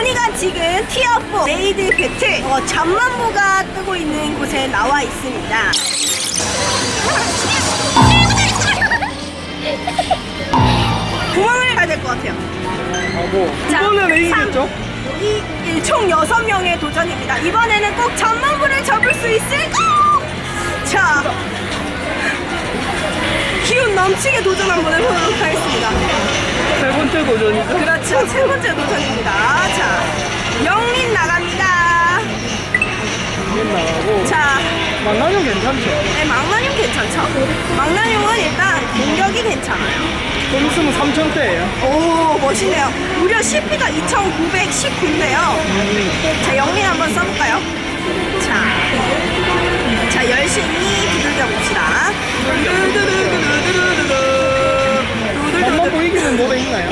보니가 지금 티어4 레이드 배틀 어, 잠만보가 뜨고 있는 곳에 나와 있습니다. 도망을 가야 될 것 같아요. 하고 자, 이번에는 이기겠죠? 이, 이, 총 6명의 도전입니다. 이번에는 꼭 잠만보를 잡을 수 있을까? 자, 기운 넘치게 도전 한번 해보도록 하겠습니다. 세 번째 도전이죠? 그렇죠. 세 번째 도전입니다. 자, 영민 나갑니다. 이긴 나가고 자, 만나면 괜찮죠? 네, 망나뇽 괜찮죠? 망나뇽은 일단 공격이 괜찮아요. 좀 있으면 3천대예요 오, 멋있네요. 무려 CP가 2,919인데요. 자, 영민 한번 써볼까요? 자, 자, 열심히 두들겨 봅시다. 보 이기는 노래 있나요?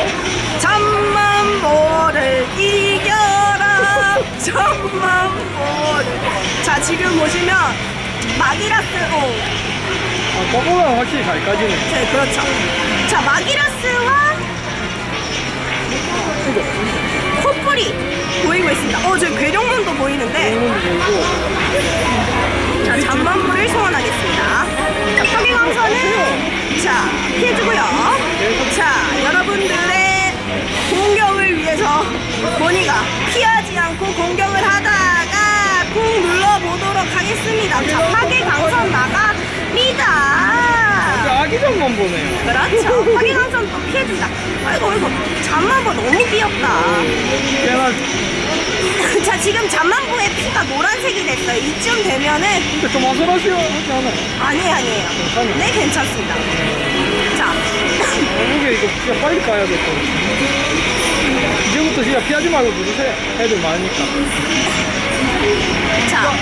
잠만보를 이겨라. 잠만보를. 자 지금 보시면 마기라스 오 아, 저거랑 확실히 잘 까지네. 네, 그렇죠. 자 마기라스와 콧불이 보이고 있습니다. 어 저기 괴룡문도 보이는데. 이놈도 보이고 자 잠만보를 소환하겠습니다. 자 파괴광선은 자 피해주고요 하겠습니다. 자 파괴광선 나갑니다. 아기전만 보네요. 그렇죠. 파괴광선 또 피해준다. 아이고 아이고 잠만보 너무 귀엽다. 자 지금 잠만보의 피가 노란색이 됐어요. 이쯤 되면은 근데 좀 아슬아슬하지 않아요? 아니 아니에요. 괜찮아요? 네 괜찮습니다. 자. 이게 이거 진짜 빨리 까야 될것 같아 이제부터 진짜 피하지 말고 누르세요. 애들 많으니까. 자,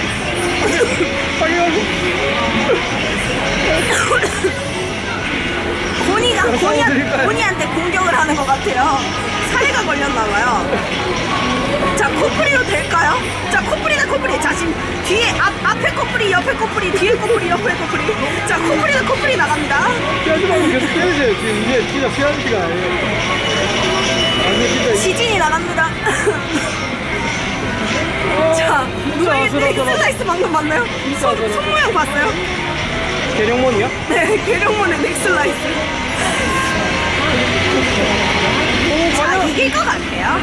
고니가 자, 고니, 싸워드릴까요? 고니한테 공격을 하는 것 같아요. 사례가 걸렸나봐요. 자, 코프리로 될까요? 자, 코프리다 코프리. 자, 지금 뒤에 앞, 앞에 코프리, 옆에 코프리, 뒤에 코프리, 옆에 코프리. 자, 코프리다 코프리 나갑니다. 피하지 말고 계속 때리세요 지금 이제 진짜 피하는 시간이에요 아니 진짜 아슬아슬하다 넥슬라이스 방금 봤나요? 진짜 손. 손 모양 봤어요? 계룡몬이야? 네, 계룡문의 넥슬라이스. 자, 이길 것 같아요.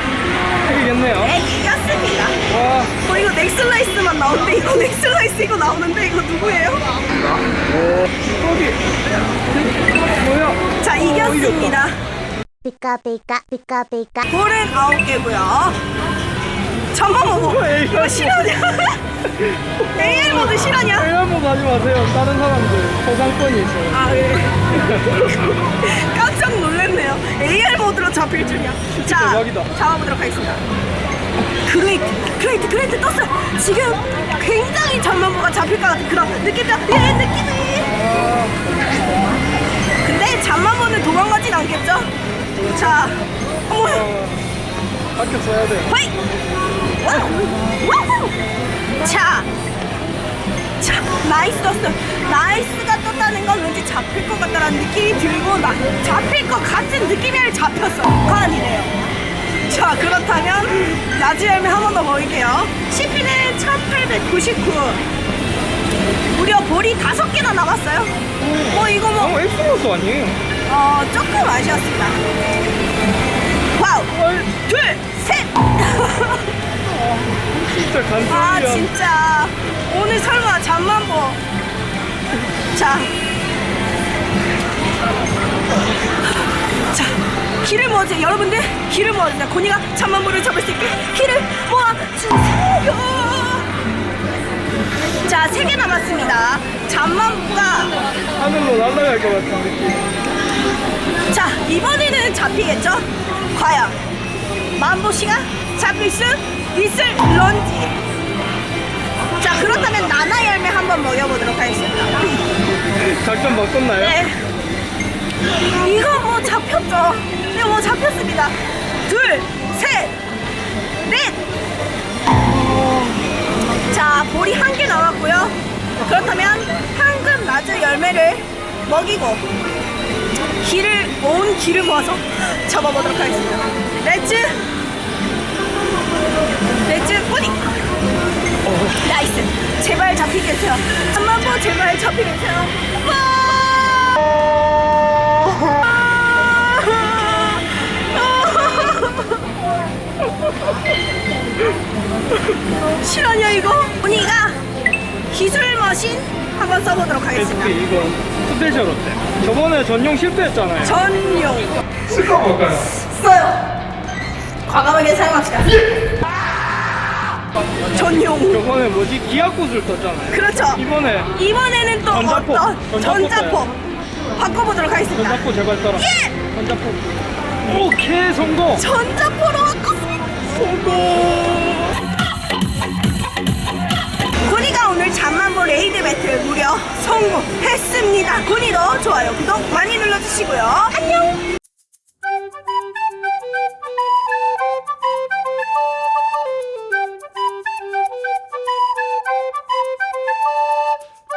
이기겠네요 네, 이겼습니다. 와 어 이거 넥슬라이스만 나오는데 이거 넥슬라이스 이거 나오는데 이거 누구예요? 오, 거기 뭐야? 자 어, 이겼습니다. Pika pika. 볼은 아홉 개고요. 잠만 먹어. 어, 에이, 이거 실화냐? AR 모드 실화냐? 한번 하지 마세요. 다른 사람들 보상권이 있어요. 아 예. 깜짝 놀랐네요. AR 모드로 잡힐 줄이야. 자 대박이다. 잡아보도록 하겠습니다. 그레이트, 그레이트, 그레이트 떴어요. 지금 굉장히 잠만보가 잡힐 것 같은 그런 느낌이야. 예, 느낌이. 근데 잠만 보는 도망가진 않겠죠? 자, 어머, 써야 돼. 화이! 와우! 와우! 자, 자, 나이스 떴어. 나이스가 떴다는 건 왠지 잡힐 것 같다라는 느낌이 들고 나 잡힐 것 같은 느낌이 잡혔어. 가 아니네요. 자, 그렇다면 야지 열매 한번더 먹을게요. CP는 1899. 무려 볼이 다섯 개나 남았어요. 어, 이거 뭐, 어, 엑스로스 아니에요? 어, 조금 아쉬웠습니다. 둘, 셋! 진짜 간단이야. 아 진짜 오늘 설마 잠만 보. 자. 자, 길을 모아주세요. 여러분들, 길을 모아주세요. 고니가 잠만 보를 잡을 수 있게 길을 모아주세요. 자, 세 개 남았습니다. 잠만 보가, 하늘로 날아갈 것 같은 느낌. 자, 이번에는 잡히겠죠? 과연, 만보씨가 잡힐 수 있을 런지. 자, 그렇다면 나나 열매 한번 먹여보도록 하겠습니다. 작전 바꿨나요? 네. 이거 뭐 잡혔죠? 네, 뭐 잡혔습니다. 둘, 셋, 넷. 자, 볼이 한 개 나왔고요. 그렇다면 황금 라즈 열매를 먹이고 기를 온 길을 모아서 잡아보도록 하겠습니다. 렛츠! 렛츠 뿌니! 나이스! 제발 잡히겠어요. 한번 보 제발 잡히겠어요. 실화냐 이거? 언니가 기술 머신 한번 써보도록 하겠습니다. SP 이거 스페셜 어때? 저번에 전용 실패했잖아요. 전용 쓸까 볼까요? 써요. 과감하게 사용합시다. 전용. 저번에 뭐지 기아꽃을 떴잖아요. 그렇죠. 이번에 이번에는 또 전자포. 어떤 전자포 전자포 바꿔보도록 하겠습니다. 전자포 제발 떠라. 예! 전자포. 오케이 성공. 전자포로 바꿨습니다. 성공. 레이드 배틀 무려 성공했습니다. 고니도 좋아요, 구독 많이 눌러주시고요.